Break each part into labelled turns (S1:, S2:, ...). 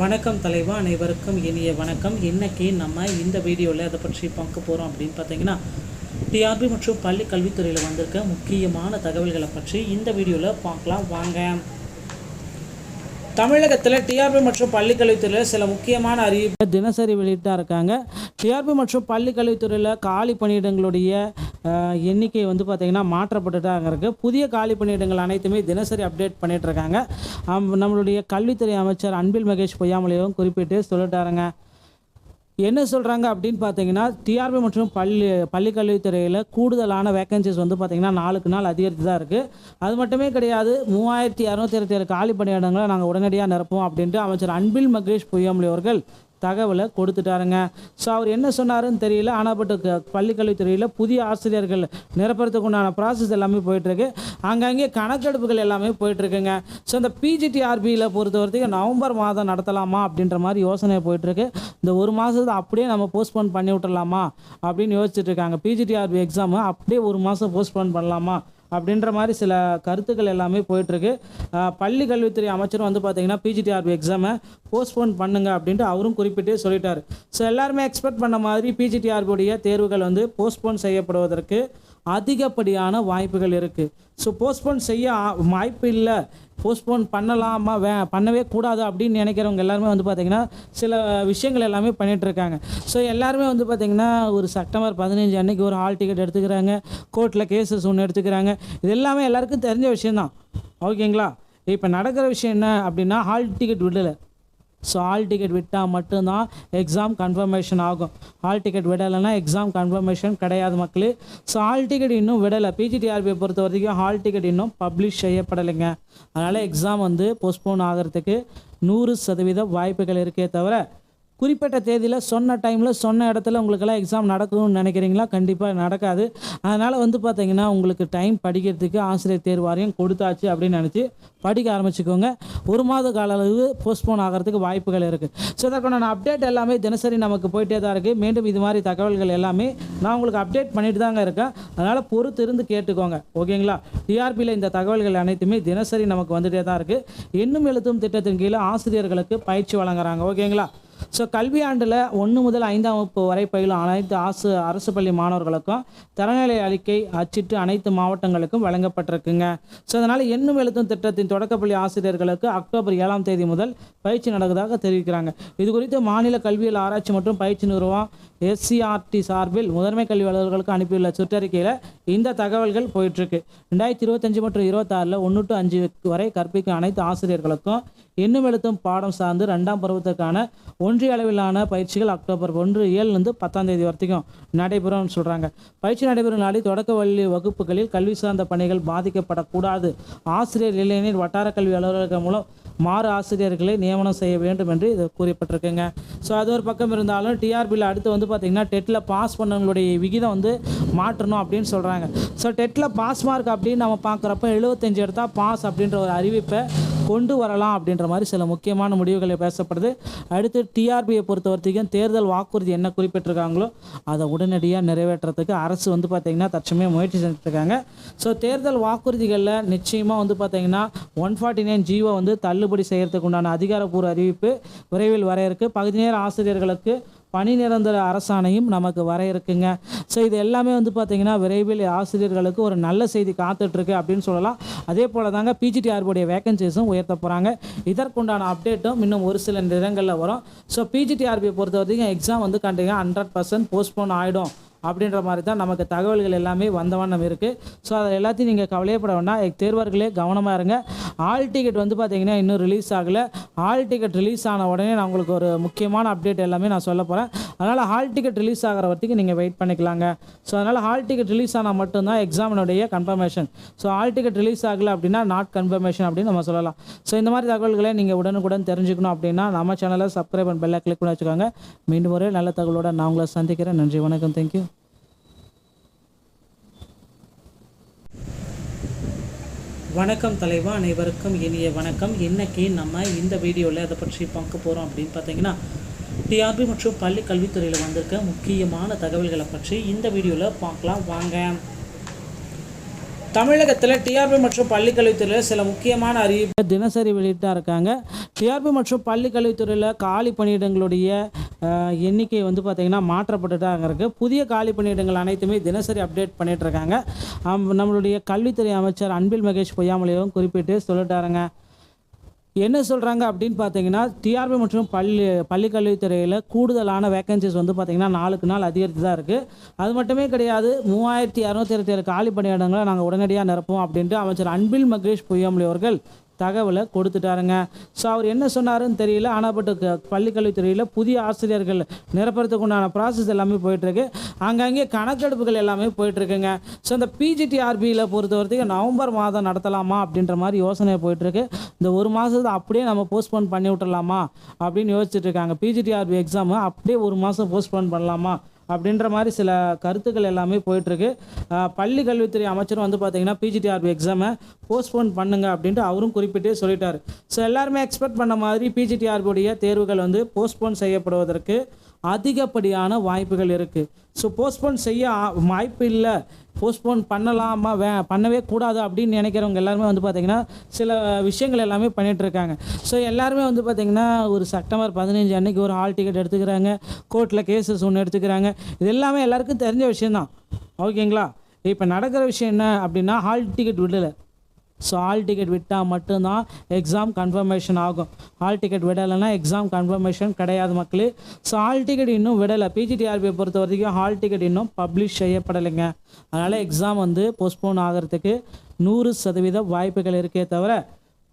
S1: வணக்கம் தலைவா அனைவருக்கும் இனிய வணக்கம். இன்றைக்கி நம்ம இந்த வீடியோவில் அதை பற்றி பார்க்க போகிறோம் அப்படின்னு பார்த்தீங்கன்னா டிஆர்பி மற்றும் பள்ளி கல்வித்துறையில் வந்திருக்க முக்கியமான தகவல்களை பற்றி இந்த வீடியோவில் பார்க்கலாம். வாங்க. தமிழகத்தில் டிஆர்பி மற்றும் பள்ளிக்கல்வித்துறையில் சில முக்கியமான அறிவிப்பு தினசரி வெளியிட்டா இருக்காங்க. டிஆர்பி மற்றும் பள்ளிக்கல்வித்துறையில் காலி பணியிடங்களுடைய எண்ணிக்கை வந்து பார்த்திங்கன்னா மாற்றப்பட்டுட்டாங்க இருக்குது புதிய காலி பணியிடங்கள் அனைத்துமே தினசரி அப்டேட் பண்ணிகிட்டு இருக்காங்க. நம்மளுடைய கல்வித்துறை அமைச்சர் அன்பில் மகேஷ் பொய்யாமலையும் குறிப்பிட்டு சொல்லிட்டாருங்க. என்ன சொல்கிறாங்க அப்படின்னு பார்த்தீங்கன்னா டிஆர்பி மற்றும் பள்ளி பள்ளிக்கல்வித்துறையில் கூடுதலான வேகன்சிஸ் வந்து பார்த்திங்கன்னா நாளுக்கு நாள் அதிகரித்து தான் இருக்குது அது மட்டுமே கிடையாது மூவாயிரத்தி இரநூத்தி இருபத்தி ஏழு காலி பணியிடங்களை நாங்கள் உடனடியாக நிரப்போம் அப்படின்ட்டு அமைச்சர் அன்பில் மகேஷ் பொய்யாமொழி அவர்கள் தகவலை கொடுத்துட்டாருங்க. ஸோ அவர் என்ன சொன்னாருன்னு தெரியல. ஆனால் பட் க- புதிய ஆசிரியர்கள் நிரப்புறதுக்கு உண்டான ப்ராசஸ் எல்லாமே போயிட்டுருக்கு. அங்கங்கே கணக்கெடுப்புகள் எல்லாமே போயிட்டுருக்குங்க. ஸோ இந்த பிஜிடிஆர்பியில் பொறுத்த வரைக்கும் நவம்பர் மாதம் நடத்தலாமா அப்படின்ற மாதிரி யோசனை போயிட்டுருக்கு. இந்த ஒரு மாதத்தை அப்படியே நம்ம போஸ்ட்போன் பண்ணி விட்டுறலாமா அப்படின்னு யோசிச்சுட்டு இருக்காங்க. பிஜிடிஆர்பி எக்ஸாமு அப்படியே ஒரு மாதம் போஸ்ட்போன் பண்ணலாமா அப்படின்ற மாதிரி சில கருத்துக்கள் எல்லாமே போயிட்டுருக்கு. பள்ளி கல்வித்துறை அமைச்சரும் வந்து பார்த்தீங்கன்னா பிஜிடிஆர்பி எக்ஸாமை போஸ்ட்போன் பண்ணுங்க அப்படின்ட்டு அவரும் குறிப்பிட்டே சொல்லிட்டார். ஸோ எல்லாருமே எக்ஸ்பெக்ட் பண்ண மாதிரி பிஜிடிஆர்பியுடைய தேர்வுகள் வந்து போஸ்ட்போன் செய்யப்படுவதற்கு அதிகப்படியான வாய்ப்புகள் இருக்குது ஸோ போஸ்ட்போன் செய்ய ஆ- வாய்ப்பு இல்லை. போஸ்ட்போன் பண்ணலாமா வே பண்ணவே கூடாது அப்படின்னு நினைக்கிறவங்க எல்லாருமே வந்து பார்த்திங்கன்னா சில விஷயங்கள் எல்லாமே பண்ணிகிட்ருக்காங்க ஸோ எல்லாருமே வந்து பார்த்திங்கன்னா ஒரு செப்டம்பர் பதினஞ்சு அன்னைக்கு ஒரு ஹால் டிக்கெட் எடுத்துக்கிறாங்க. கோர்ட்டில் கேசஸ் ஒன்று எடுத்துக்கிறாங்க. இது எல்லாமே எல்லாருக்கும் தெரிஞ்ச விஷயந்தான் ஓகேங்களா இப்போ நடக்கிற விஷயம் என்ன அப்படின்னா ஹால் டிக்கெட் விடலை. ஸோ ஹால் டிக்கெட் விட்டால் மட்டும்தான் எக்ஸாம் கன்ஃபர்மேஷன் ஆகும். ஹால் டிக்கெட் விடலைன்னா எக்ஸாம் கன்ஃபர்மேஷன் கிடையாது மக்களே. ஸோ ஹால் டிக்கெட் இன்னும் விடலை. பிஜிடிஆர்பியை பொறுத்த வரைக்கும் ஹால் டிக்கெட் இன்னும் பப்ளிஷ் செய்யப்படலைங்க. அதனால் எக்ஸாம் வந்து போஸ்ட்போன் ஆகிறதுக்கு நூறு சதவீத வாய்ப்புகள் இருக்கே தவிர குறிப்பிட்ட தேதியில் சொன்ன டைமில் சொன்ன இடத்துல உங்களுக்கெல்லாம் எக்ஸாம் நடக்கும்னு நினைக்கிறீங்களா? கண்டிப்பாக நடக்காது. அதனால் வந்து பார்த்திங்கன்னா உங்களுக்கு டைம் படிக்கிறதுக்கு ஆசிரியர் தேர்வு வாரியம் கொடுத்தாச்சு அப்படின்னு நினச்சி படிக்க ஆரம்பிச்சுக்கோங்க. ஒரு மாத கால அளவு போஸ்ட்போன் ஆகிறதுக்கு வாய்ப்புகள் இருக்குது ஸோ இதற்கான அப்டேட் எல்லாமே தினசரி நமக்கு போயிட்டே தான் இருக்குது மீண்டும் இது மாதிரி தகவல்கள் எல்லாமே நான் உங்களுக்கு அப்டேட் பண்ணிட்டு தாங்க இருக்கேன். அதனால் பொறுத்து இருந்து கேட்டுக்கோங்க. ஓகேங்களா? டிஆர்பியில் இந்த தகவல்கள் அனைத்துமே தினசரி நமக்கு வந்துட்டே தான் இருக்குது எண்ணும் எழுத்தும் திட்டத்தின் கீழே ஆசிரியர்களுக்கு பயிற்சி வழங்குறாங்க. ஓகேங்களா? ஸோ கல்வியாண்டில் ஒன்று முதல் ஐந்தாம் வகுப்பு வரை பயிலும் அனைத்து ஆசு அரசு பள்ளி மாணவர்களுக்கும் தரநிலை அறிக்கை அச்சிட்டு அனைத்து மாவட்டங்களுக்கும் வழங்கப்பட்டிருக்குங்க. ஸோ அதனால் எண்ணும் எழுத்தும் திட்டத்தின் தொடக்கப்பள்ளி ஆசிரியர்களுக்கு அக்டோபர் ஏழாம் தேதி முதல் பயிற்சி நடக்குதாக தெரிவிக்கிறாங்க. இது குறித்து மாநில கல்வியியல் ஆராய்ச்சி மற்றும் பயிற்சி நிறுவனம் எஸ்சிஆர்டி சார்பில் முதன்மை கல்வி அலுவலர்களுக்கு அனுப்பியுள்ள சுற்றறிக்கையில் இந்த தகவல்கள் போயிட்டுருக்கு. ரெண்டாயிரத்தி இருபத்தஞ்சு மற்றும் இருபத்தாறில் ஒன்று டு அஞ்சு வரை கற்பிக்கும் அனைத்து ஆசிரியர்களுக்கும் இன்னும் எழுத்தும் பாடம் சார்ந்து ரெண்டாம் பருவத்துக்கான ஒன்றிய அளவிலான பயிற்சிகள் அக்டோபர் ஒன்று ஏழுலேருந்து பத்தாம் தேதி வரைக்கும் நடைபெறும்னு சொல்கிறாங்க பயிற்சி நடைபெறும் நாளில் தொடக்க வள்ளி வகுப்புகளில் கல்வி சார்ந்த பணிகள் பாதிக்கப்படக்கூடாது. ஆசிரியர் இளைஞர் வட்டார கல்வி அலுவலகம் மூலம் மாறு ஆசிரியர்களை நியமனம் செய்ய வேண்டும் என்று இது கூறப்பட்டிருக்குங்க. ஸோ அது ஒரு பக்கம் இருந்தாலும் டிஆர்பியில் அடுத்து வந்து பார்த்திங்கன்னா டெட்டில் பாஸ் பண்ணவங்களுடைய விகிதம் வந்து மாற்றணும் அப்படின்னு சொல்கிறாங்க ஸோ டெட்டில் பாஸ் மார்க் அப்படின்னு நம்ம பார்க்குறப்ப எழுபத்தஞ்சு எடுத்தால் பாஸ் அப்படின்ற ஒரு அறிவிப்பை கொண்டு வரலாம் அப்படின்ற மாதிரி சில முக்கியமான முடிவுகளை பேசப்படுது. அடுத்து டிஆர்பியை பொறுத்த வரைக்கும் தேர்தல் வாக்குறுதி என்ன குறிப்பிட்டிருக்காங்களோ அதை உடனடியாக நிறைவேற்றுறதுக்கு அரசு வந்து பார்த்திங்கன்னா தற்சமயம் முயற்சி செஞ்சுருக்காங்க ஸோ தேர்தல் வாக்குறுதிகளில் நிச்சயமாக வந்து பார்த்திங்கன்னா ஒன் ஃபார்ட்டி நைன் ஜீவோ வந்து தள்ளுபடி செய்கிறதுக்கு உண்டான அதிகாரப்பூர்வ அறிவிப்பு விரைவில் வர இருக்குது பகுதி நேர ஆசிரியர்களுக்கு பணி நிரந்தர அரசாணையும் நமக்கு வர இருக்குங்க. ஸோ இது எல்லாமே வந்து பார்த்திங்கன்னா விரைவில் ஆசிரியர்களுக்கு ஒரு நல்ல செய்தி காத்துட்ருக்கு அப்படின்னு சொல்லலாம். அதே போல் தாங்க பிஜிடிஆர்புடைய வேகன்சிஸும் உயர்த்த போகிறாங்க இதற்குண்டான அப்டேட்டும் இன்னும் ஒரு சில நிறங்களில் வரும். ஸோ பிஜிடிஆர்பியை பொறுத்த வரைக்கும் எக்ஸாம் வந்து கண்டிப்பாக ஹண்ட்ரட் பர்சன்ட் போஸ்ட்போன் ஆகிடும் அப்படின்ற மாதிரி தான் நமக்கு தகவல்கள் எல்லாமே வந்த வண்ணம் இருக்குது ஸோ அதை எல்லாத்தையும் நீங்கள் கவலையப்பட வேண்டாம். தேர்வர்களே கவனமாக இருங்க. ஆல் டிக்கெட் வந்து பார்த்தீங்கன்னா இன்னும் ரிலீஸ் ஆகலை. ஆல் டிக்கெட் ரிலீஸ் ஆன உடனே நான் உங்களுக்கு ஒரு முக்கியமான அப்டேட் எல்லாமே நான் சொல்ல போகிறேன் அதனால் ஹால் டிக்கெட் ரிலீஸ் ஆகிற வரைக்கும் நீங்கள் வெயிட் பண்ணிக்கலாங்க. ஸோ அதனால் ஹால் டிக்கெட் ரிலீஸ் ஆனால் மட்டும்தான் எக்ஸாமினுடைய confirmation so hall ticket release ஆகலை அப்படின்னா நாட் கன்ஃபர்மேஷன் அப்படின்னு நம்ம சொல்லலாம். ஸோ இந்த மாதிரி தகவல்களை நீங்கள் உடனுக்குடன் தெரிஞ்சுக்கணும் அப்படின்னா நம்ம சேனலை சப்ஸ்கிரைப் அண்ட் பெல்லை கிளிக் பண்ணி வச்சுக்கோங்க. மீண்டும் ஒரு நல்ல தகவலோட நான் உங்களை சந்திக்கிறேன். நன்றி வணக்கம். தேங்க்யூ வணக்கம் தலைவா அனைவருக்கும் இனிய வணக்கம். இன்றைக்கி நம்ம இந்த வீடியோவில் அதை பற்றி பார்க்க போகிறோம் அப்படின்னு பார்த்தீங்கன்னா டிஆர்பி மற்றும் பள்ளி கல்வித்துறையில் வந்திருக்க முக்கியமான தகவல்களை பற்றி இந்த வீடியோவில் பார்க்கலாம். வாங்க. தமிழகத்தில் டிஆர்பி மற்றும் பள்ளிக்கல்வித்துறையில் சில முக்கியமான அறிவிப்பை தினசரி வெளியிட்டா இருக்காங்க. டிஆர்பி மற்றும் பள்ளிக்கல்வித்துறையில் காலி பணியிடங்களுடைய எண்ணிக்கை வந்து பார்த்திங்கன்னா மாற்றப்பட்டுட்டாங்க இருக்கு. புதிய காலி பணியிடங்கள் அனைத்துமே தினசரி அப்டேட் பண்ணிட்டு இருக்காங்க. நம்மளுடைய கல்வித்துறை அமைச்சர் அன்பில் மகேஷ் பொய்யாமலையும் குறிப்பிட்டு சொல்லிட்டாருங்க. என்ன சொல்கிறாங்க அப்படின்னு பார்த்தீங்கன்னா டிஆர்பி மற்றும் பள்ளி பள்ளிக்கல்வித்துறையில் கூடுதலான வேக்கன்சிஸ் வந்து பார்த்திங்கன்னா நாளுக்கு நாள் அதிகரித்து தான் இருக்குது அது மட்டுமே கிடையாது மூவாயிரத்தி இரநூத்தி இருபத்தி ஏழு காலி பணியிடங்களை நாங்கள் உடனடியாக நிரப்புவோம் அப்படின்ட்டு அமைச்சர் அன்பில் மகேஷ் பொய்யாமொழி அவர்கள் தகவலை கொடுத்துட்டாருங்க. ஸோ அவர் என்ன சொன்னாருன்னு தெரியல. ஆனால் பட் பள்ளிக்கல்வித்துறையில் புதிய ஆசிரியர்கள் நிரப்புறதுக்கு உண்டான ப்ராசஸ் எல்லாமே போயிட்டுருக்கு. அங்கங்கே கணக்கெடுப்புகள் எல்லாமே போயிட்டுருக்குங்க. ஸோ இந்த பிஜிடிஆர்பியில் பொறுத்த வரைக்கும் நவம்பர் மாதம் நடத்தலாமா அப்படின்ற மாதிரி யோசனை போயிட்டுருக்கு. இந்த ஒரு மாதத்தை அப்படியே நம்ம போஸ்ட்போன் பண்ணி விட்டுறலாமா அப்படின்னு யோசிச்சுட்டு இருக்காங்க. பிஜிடிஆர்பி எக்ஸாமு அப்படியே ஒரு மாதம் போஸ்ட்போன் பண்ணலாமா அப்படின்ற மாதிரி சில கருத்துக்கள் எல்லாமே போயிட்டுருக்கு. பள்ளி கல்வித்துறை அமைச்சரும் வந்து பார்த்தீங்கன்னா பிஜிடிஆர்பி எக்ஸாமை போஸ்ட்போன் பண்ணுங்க அப்படின்ட்டு அவரும் குறிப்பிட்டே சொல்லிட்டார். ஸோ எல்லாருமே எக்ஸ்பெக்ட் பண்ண மாதிரி பிஜிடிஆர்பியுடைய தேர்வுகள் வந்து போஸ்ட்போன் செய்யப்படுவதற்கு அதிகப்படியான வாய்ப்புகள் இருக்குது ஸோ போஸ்ட்போன் செய்ய ஆ- வாய்ப்பு இல்லை. போஸ்ட்போன் பண்ணலாமா வே பண்ணவே கூடாது அப்படின்னு நினைக்கிறவங்க எல்லாருமே வந்து பார்த்திங்கன்னா சில விஷயங்கள் எல்லாமே பண்ணிகிட்ருக்காங்க ஸோ எல்லாருமே வந்து பார்த்திங்கன்னா ஒரு செப்டம்பர் பதினஞ்சு அன்னைக்கு ஒரு ஹால் டிக்கெட் எடுத்துக்கிறாங்க. கோர்ட்டில் கேசஸ் ஒன்று எடுத்துக்கிறாங்க. இது எல்லாமே எல்லாருக்கும் தெரிஞ்ச விஷயந்தான் ஓகேங்களா இப்போ நடக்கிற விஷயம் என்ன அப்படின்னா ஹால் டிக்கெட் விடலை. ஸோ ஹால் டிக்கெட் விட்டால் மட்டும்தான் எக்ஸாம் கன்ஃபர்மேஷன் ஆகும். ஹால் டிக்கெட் விடலைன்னா எக்ஸாம் கன்ஃபர்மேஷன் கிடையாது மக்களே. ஸோ ஹால் டிக்கெட் இன்னும் விடலை. பிஜிடிஆர்பியை பொறுத்த வரைக்கும் ஹால் டிக்கெட் இன்னும் பப்ளிஷ் செய்யப்படலைங்க. அதனால் எக்ஸாம் வந்து போஸ்ட்போன் ஆகிறதுக்கு நூறு சதவீத வாய்ப்புகள் இருக்கே தவிர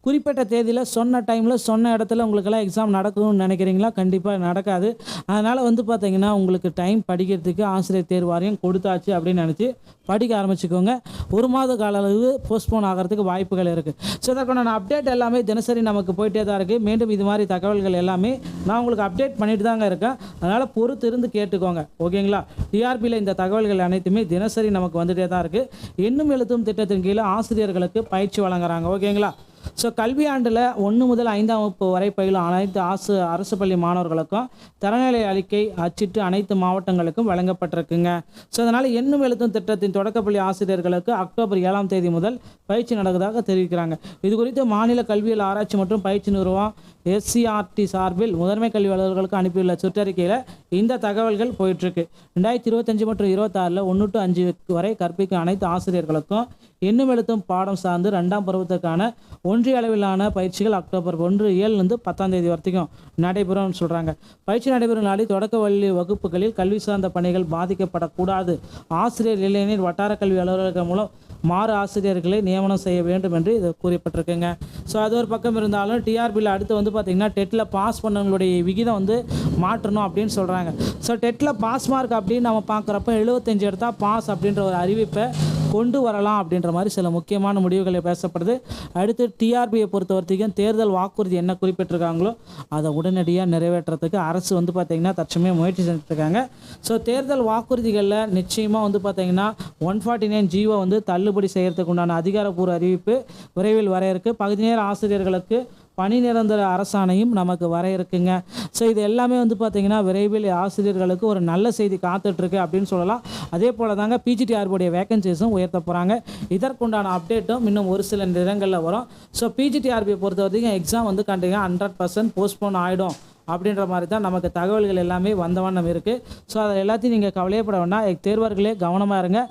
S1: குறிப்பிட்ட தேதியில் சொன்ன டைமில் சொன்ன இடத்துல உங்களுக்கெல்லாம் எக்ஸாம் நடக்கணும்னு நினைக்கிறீங்களா? கண்டிப்பாக நடக்காது. அதனால் வந்து பார்த்திங்கன்னா உங்களுக்கு டைம் படிக்கிறதுக்கு ஆசிரியர் தேர்வாரியம் கொடுத்தாச்சு அப்படின்னு நினச்சி படிக்க ஆரம்பிச்சுக்கோங்க. ஒரு மாத கால அளவு போஸ்ட்போன் ஆகிறதுக்கு வாய்ப்புகள் இருக்குது ஸோ இதற்கான அப்டேட் எல்லாமே தினசரி நமக்கு போயிட்டே தான் இருக்குது மீண்டும் இது மாதிரி தகவல்கள் எல்லாமே நான் உங்களுக்கு அப்டேட் பண்ணிட்டு தாங்க இருக்கேன். அதனால் பொறுத்து இருந்து கேட்டுக்கோங்க. ஓகேங்களா? டிஆர்பியில் இந்த தகவல்கள் அனைத்துமே தினசரி நமக்கு வந்துட்டே தான் இருக்குது இன்னும் எழுத்தும் திட்டத்தின் கீழே ஆசிரியர்களுக்கு பயிற்சி வழங்குறாங்க. ஓகேங்களா? ஸோ கல்வியாண்டில் ஒன்று முதல் ஐந்தாம் வகுப்பு வரை பயிலும் அனைத்து ஆசு அரசு பள்ளி மாணவர்களுக்கும் தரநிலை அறிக்கை அச்சிட்டு அனைத்து மாவட்டங்களுக்கும் வழங்கப்பட்டிருக்குங்க. ஸோ அதனால் எண்ணும் எழுத்தும் திட்டத்தின் தொடக்கப்பள்ளி ஆசிரியர்களுக்கு அக்டோபர் ஏழாம் தேதி முதல் பயிற்சி நடக்குதாக தெரிவிக்கிறாங்க. இது குறித்து மாநில கல்வியல் ஆராய்ச்சி மற்றும் பயிற்சி நிறுவனம் எஸ்சிஆர்டி சார்பில் முதன்மை கல்வி அலுவலர்களுக்கு அனுப்பியுள்ள சுற்றறிக்கையில் இந்த தகவல்கள் போயிட்டுருக்கு. ரெண்டாயிரத்தி இருபத்தஞ்சு மற்றும் இருபத்தாறில் ஒன்று டு அஞ்சு வரை கற்பிக்கும் அனைத்து ஆசிரியர்களுக்கும் எண்ணும் எழுத்தும் பாடம் சார்ந்து ரெண்டாம் பருவத்துக்கான ஒன்றிய அளவிலான பயிற்சிகள் அக்டோபர் ஒன்று ஏழுலேருந்து பத்தாம் தேதி வரைக்கும் நடைபெறும்னு சொல்கிறாங்க பயிற்சி நடைபெறும் நாளில் தொடக்க வள்ளி வகுப்புகளில் கல்வி சார்ந்த பணிகள் பாதிக்கப்படக்கூடாது. ஆசிரியர் இல்லையெனில் வட்டார கல்வி அலுவலர்கள் மூலம் மாறு ஆசிரியர்களை நியமனம் செய்ய வேண்டும் என்று இது கூறப்பட்டிருக்குங்க. ஸோ அது ஒரு பக்கம் இருந்தாலும் டிஆர்பியில் அடுத்து வந்து பார்த்திங்கன்னா டெட்டில் பாஸ் பண்ணவங்களுடைய விகிதம் வந்து மாற்றணும் அப்படின்னு சொல்கிறாங்க ஸோ டெட்டில் பாஸ் மார்க் அப்படின்னு நம்ம பார்க்குறப்ப எழுபத்தஞ்சு எடுத்தால் பாஸ் அப்படின்ற ஒரு அறிவிப்பை கொண்டு வரலாம் அப்படின்ற மாதிரி சில முக்கியமான முடிவுகளை பேசப்படுது. அடுத்து டிஆர்பியை பொறுத்த வரைக்கும் தேர்தல் வாக்குறுதி என்ன குறிப்பிட்டிருக்காங்களோ அதை உடனடியாக நிறைவேற்றுறதுக்கு அரசு வந்து பார்த்திங்கன்னா தற்சமயம் முயற்சி செஞ்சுருக்காங்க ஸோ தேர்தல் வாக்குறுதிகளில் நிச்சயமாக வந்து பார்த்திங்கன்னா ஒன் ஃபார்ட்டி நைன் ஜீவோ வந்து தள்ளுபடி செய்கிறதுக்கு உண்டான அதிகாரப்பூர்வ அறிவிப்பு விரைவில் வர இருக்குது பகுதி நேர ஆசிரியர்களுக்கு பணி நிரந்தர அரசாணையும் நமக்கு வர இருக்குங்க. ஸோ இது எல்லாமே வந்து பார்த்திங்கன்னா விரைவில் ஆசிரியர்களுக்கு ஒரு நல்ல செய்தி காத்துட்ருக்கு அப்படின்னு சொல்லலாம். அதே போல் தாங்க பிஜிடிஆர்புடைய வேகன்சிஸும் உயர்த்த போகிறாங்க இதற்குண்டான அப்டேட்டும் இன்னும் ஒரு சில நிறங்களில் வரும். ஸோ பிஜிடிஆர்பியை பொறுத்த வரைக்கும் எக்ஸாம் வந்து கண்டிப்பாக ஹண்ட்ரட் பர்சன்ட் போஸ்ட்போன் ஆகிடும் அப்படின்ற மாதிரி தான் நமக்கு தகவல்கள் எல்லாமே வந்தவண்ணம் இருக்குது ஸோ அதில் எல்லாத்தையும் நீங்கள் கவலையப்பட வேண்டாம். தேர்வர்களே கவனமாக இருங்க.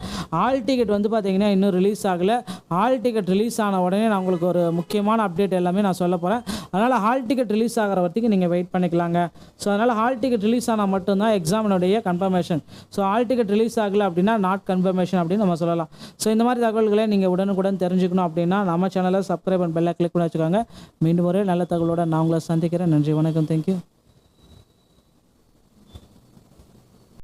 S1: ஆல் டிக்கெட் வந்து பார்த்தீங்கன்னா இன்னும் ரிலீஸ் ஆகலை. ஆல் டிக்கெட் ரிலீஸ் ஆன உடனே நான் உங்களுக்கு ஒரு முக்கியமான அப்டேட் எல்லாமே நான் சொல்ல போகிறேன் அதனால் ஹால் டிக்கெட் ரிலீஸ் ஆகிற வரைக்கும் நீங்கள் வெயிட் பண்ணிக்கலாங்க. ஸோ அதனால் ஹால் டிக்கெட் ரிலீஸ் ஆனால் மட்டும்தான் எக்ஸாமினுடைய confirmation so hall ticket release ஆகலை அப்படின்னா நாட் கன்ஃபர்மேஷன் அப்படின்னு நம்ம சொல்லலாம். ஸோ இந்த மாதிரி தகவல்களை நீங்கள் உடனுக்குடன் தெரிஞ்சுக்கணும் அப்படின்னா நம்ம சேனலை சப்ஸ்கிரைப் அண்ட் பெல்லை கிளிக் பண்ணி வச்சுக்கோங்க. மீண்டும் ஒரே நல்ல தகவலோட நான் உங்களை சந்திக்கிறேன். நன்றி வணக்கம். தேங்க்யூ